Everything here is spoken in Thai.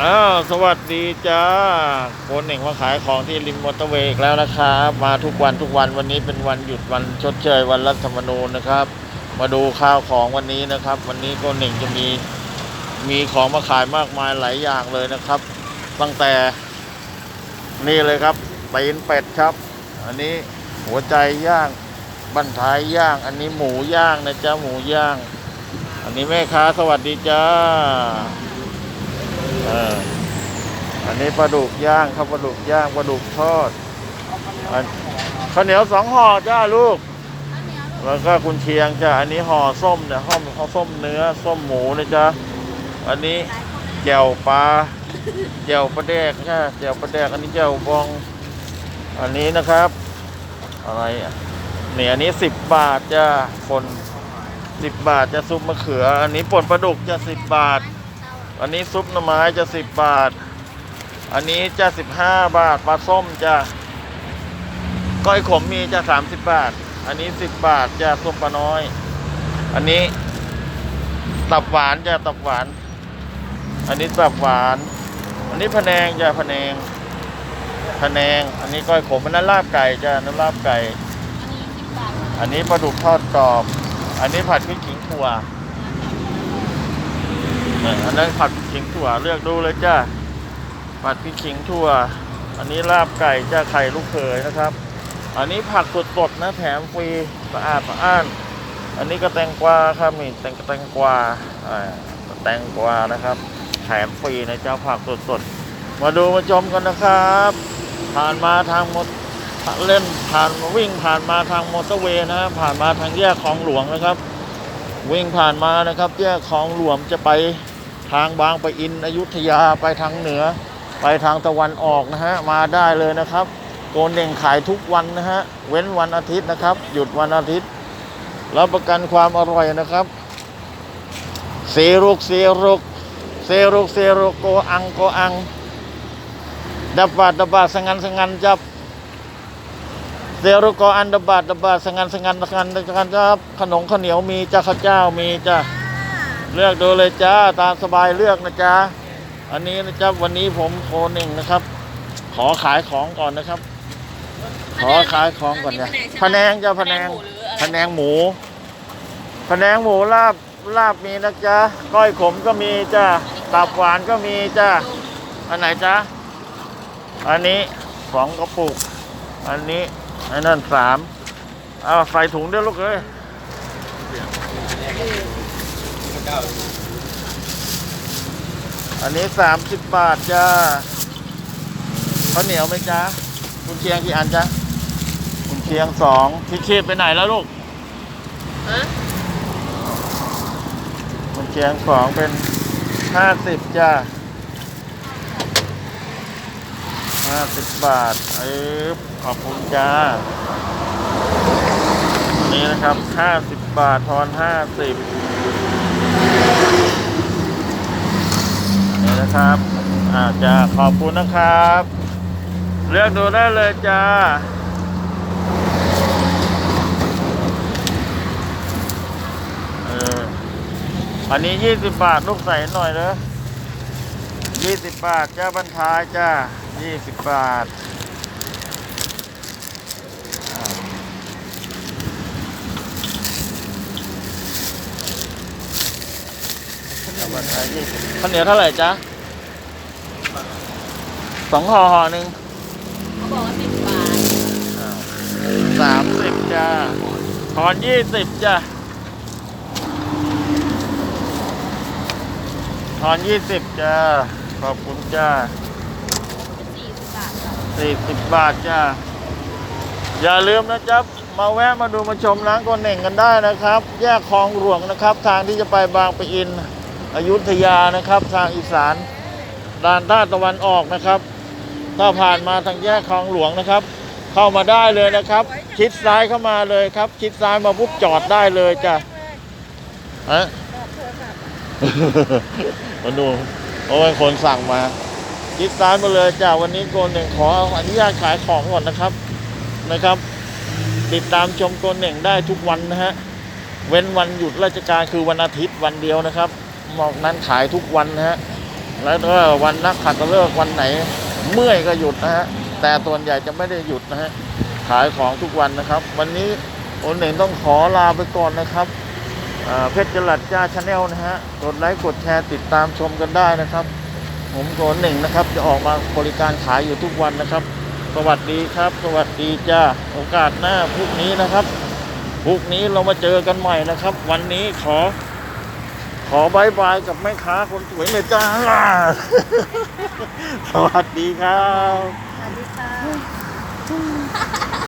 อ้าวสวัสดีจ้าโคนเน่งมาขายของที่ริมมอเตอร์เวย์อีกแล้วนะครับ มาทุกวันทุกวันวันนี้เป็นวันหยุดวันชดเชยวันรัฐธรรมนูญนะครับ มาดูข้าวของวันนี้นะครับ วันนี้โคนเน่งจะมีมีของมาขายมากมายหลายอย่างเลยนะครับ ตั้งแต่นี่เลยครับตีนเป็ดครับ อันนี้หัวใจย่างบันท้ายย่าง อันนี้หมูย่างนะจ๊ะหมูย่าง อันนี้แม่ค้าสวัสดีจ้า อออันนี้ปลาดุกย่างครับปลาดุกย่างปลาดุกทอดอันข้าวเหนียวสองห่อจ้าลูก แล้วก็คุณเชียงจ้าอันนี้ห่อส้มเนี่ยห่อห่อส้มเนื้อส้มหมูนะจ๊ะอันนี้แจ่วปลาแจ่วปลาแดกนะแจ่วปลาแดกอันนี้แจ่วบอง อันนี้นะครับ อะไรอะเนี่ยอันนี้สิบบาทจ้าคนสิบบาทจะซุปมะเขือ อันนี้ป่นปลาดุกจะสิบบาท อันนี้ซุปหน่อไม้จะสิบบาท อันนี้จะสิบห้าบาท ปลาส้มจะ ก้อยขมมีจะสามสิบบาท อันนี้สิบบาทจะส้มปลาน้อย อันนี้ตับหวานจะตับหวาน อันนี้ตับหวาน อันนี้พะแนงจะพะแนงพะแนง อันนี้ก้อยขมอันนั้นลาบไก่จะน้ำลาบไก่ อันนี้ปลาดุกทอดกรอบ อันนี้ผัดพริกขิงถั่ว อันนั้นผัดพริกขิงถั่วเลือกดูเลยจ้าผัดพริกขิงถั่ว อันนี้ลาบไก่จ้าไข่ลูกเขยนะครับ อันนี้ผักสดๆนะแถมฟรีสะอาดสะอ้าน อันนี้ก็แตงกวาครับนี่แตงแตงกวาอ่าแตงกวานะครับ แถมฟรีนะเจ้าผักสดๆมาดูมาชมกันนะครับผ่านมาทางมดเล่นผ่านวิ่งผ่านมาทางมอเตอร์เวย์นะผ่านมาทางแยกคลองหลวงนะครับ วิ่งผ่านมานะครับ แยกคลองหลวงจะไป ทางบางปะอินอยุธยาไปทางเหนือ ไปทางตะวันออกนะฮะมาได้เลยนะครับ โกนเด่งขายทุกวันนะฮะเว้นวันอาทิตย์นะครับ หยุดวันอาทิตย์รับประกันความอร่อยนะครับเซรุกเซรุกเซรุกเซรุกโกอังโกอังดับบาดดับบาดสังันสังันจับเซรุกโกอันดับบาดดับบาดสังันสังันสังันสังันจับขนมข้าวเหนียวมีจ้าข้าวเจ้ามีจ้า เลือกดูเลยจ้าตามสบายเลือกนะจ้าอันนี้นะจ๊ะวันนี้ผมโคหนึ่งนะครับ ขอขายของก่อนนะครับ ขอขายของก่อนนะพะแนงจ้าพะแนงพะแนงหมูพะแนงหมูลาบลาบมีนะจ๊ะก้อยขมก็มีจ้าตับหวานก็มีจ้าอันไหนจ๊ะอันนี้สองกระปุก อันนี้อันนั้นสามเอาใส่ถุงเด้อลูกเอ้ย อันนี้สามสิบบาทจ้าข้าวเหนียวไหมจ๊ะคุณเชียงกี่อันจ๊ะคุณเชียงสองพี่เชษไปไหนแล้วลูกฮะคุณเชียงสองเป็นห้าสิบจ้าห้าสิบบาทเอ้ยขอบคุณจ้านี่นะครับห้าสิบบาททอนห้าสิบ นี่นะครับอาจ้าขอบคุณนะครับ เลือกดูได้เลยจ้าเอออันนี้ยี่สิบบาทลูกใส่หน่อยเลยยี่สิบบาทจ้าบรรทายจ้ายี่สิบบาทอ่าจ้าบรรทายยี่สิบ ข้าวเหนียวเท่าไหร่จ๊ะสองห่อห่อหนึ่งเขาบอกว่าสิบบาทสามสิบจ้าทอนยี่สิบจ้าทอนยี่สิบจ้าขอบคุณจ้าเป็นสี่สิบบาทค่ะสี่สิบบาทจ้าอย่าลืมนะจ๊ะมาแวะมาดูมาชมร้านโกนเน่งกันได้นะครับ แยกคลองหลวงนะครับ ทางที่จะไปบางปะอิน อยุธยานะครับ ทางอีสานด้านด้าตะวันออกนะครับ ถ้าผ่านมาทางแยกคลองหลวงนะครับ เข้ามาได้เลยนะครับ ชิดซ้ายเข้ามาเลยครับ ชิดซ้ายมาปุ๊บจอดได้เลยจ้ะฮะมาดูโอ้ยคนสั่งมาชิดซ้ายมาเลยจ้าวันนี้โกนหนึ่งขออนุญาตขายของก่อนนะครับนะครับ ติดตามชมโกนหนึ่งได้ทุกวันนะฮะเว้นวันหยุดราชการคือวันอาทิตย์วันเดียวนะครับ นอกนั้นขายทุกวันนะฮะแล้วก็วันนักขัตฤกษ์วันไหนเมื่อยก็หยุดนะฮะแต่ส่วนใหญ่จะไม่ได้หยุดนะฮะขายของทุกวันนะครับ วันนี้โอนเหน่งต้องขอลาไปก่อนนะครับเพชรจลัดจ้าชาแนลนะฮะกดไลค์กดแชร์ติดตามชมกันได้นะครับ ผมโอนเหน่งนะครับ จะออกมาบริการขายอยู่ทุกวันนะครับ สวัสดีครับ สวัสดีจ้าโอกาสหน้าพรุ่งนี้นะครับพรุ่งนี้เรามาเจอกันใหม่นะครับ วันนี้ขอ ขอบายบายกับแม่ค้าคนสวยเลยจ้า สวัสดีครับ สวัสดีค่ะ